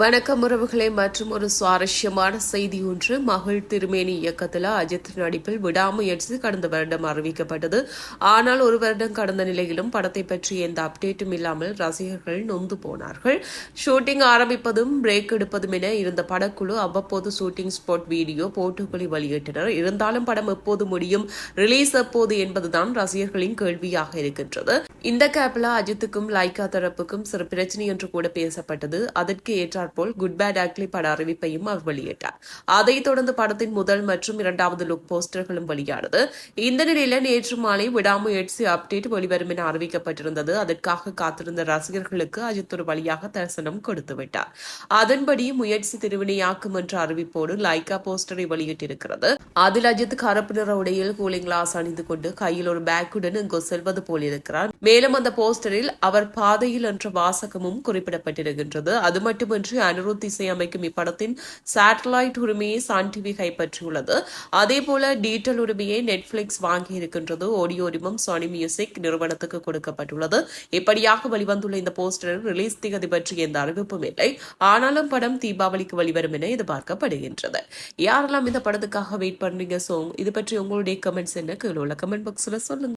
வணக்கம் உறவுகளே மற்றும் ஒரு சுவாரஸ்யமான செய்தி ஒன்று. மகள் திருமேனி இயக்கத்தில் அஜித் நடிப்பில் விடாமுயற்சி கடந்த வருடம் அறிவிக்கப்பட்டது. ஆனால் ஒரு வருடம் கடந்த நிலையிலும் படத்தை பற்றி எந்த அப்டேட்டும் இல்லாமல் ரசிகர்கள் நொந்து போனார்கள். ஷூட்டிங் ஆரம்பிப்பதும் பிரேக் எடுப்பதும் என இருந்த படக்குழு அவ்வப்போது ஷூட்டிங் ஸ்பாட் வீடியோ போட்டோக்களை வெளியிட்டனர். இருந்தாலும் படம் எப்போது முடியும் ரிலீஸ் எப்போது என்பதுதான் ரசிகர்களின் கேள்வியாக இருக்கின்றது. இந்த கேப்ல அஜித்துக்கும் லைகா தரப்புக்கும் சிறு பிரச்சனை என்று கூட பேசப்பட்டது. அதற்கு போல் குட் பேட் ஆக்லி பட அறிவிப்பையும் அவர் வெளியிட்டார். அதைத் தொடர்ந்து படத்தின் முதல் மற்றும் இரண்டாவது லுக் போஸ்டர்களும் வெளியானது. இந்த நிலையில நேற்று மாலை விடாமு எட்சி அப்டேட் வெளிவரும் என அறிவிக்கப்பட்டிருந்தது. அதற்காக காத்திருந்த ரசிகர்களுக்கு அஜித் ஒரு வழியாக தரிசனம் கொடுத்து விட்டார். அதன்படி முயற்சி திருவினையாக்கும் என்ற அறிவிப்போடு லைகா போஸ்டரை வெளியிட்டிருக்கிறது. அதில் அஜித் கருப்பு நிற உடையில் கூலிங் கிளாஸ் அணிந்து கொண்டு கையில் ஒரு பேக்குடன் இங்கு செல்வது போல் இருக்கிறார். மேலும் அந்த போஸ்டரில் அவர் பாதையில் என்ற வாசகமும் குறிப்பிடப்பட்டிருக்கின்றது. அது மட்டுமின்றி அனிருத் இசையமைக்கும் இப்படத்தின் சேட்டலைட் உரிமையை சன் டிவி கைப்பற்றியுள்ளது. அதே போல உரிமையை நெட்ஃபிளிக்ஸ் வாங்கி இருக்கின்றது. ஆடியோ உரிமம் சோனி மியூசிக் நிறுவனத்துக்கு கொடுக்கப்பட்டுள்ளது. இப்படியாக வெளிவந்துள்ள இந்த போஸ்டரில் ரிலீஸ் திகதி பற்றி எந்த அறிவிப்பும் இல்லை. ஆனாலும் படம் தீபாவளிக்கு வெளிவரும் என எதிர்பார்க்கப்படுகின்றது. யாரெல்லாம் இந்த படத்துக்காக வெயிட் பண்றீங்க சோ இது பற்றி உங்களுடைய கமெண்ட்ஸ் என்ன? கீழே உள்ள கமெண்ட் பாக்ஸ்ல சொல்லுங்க.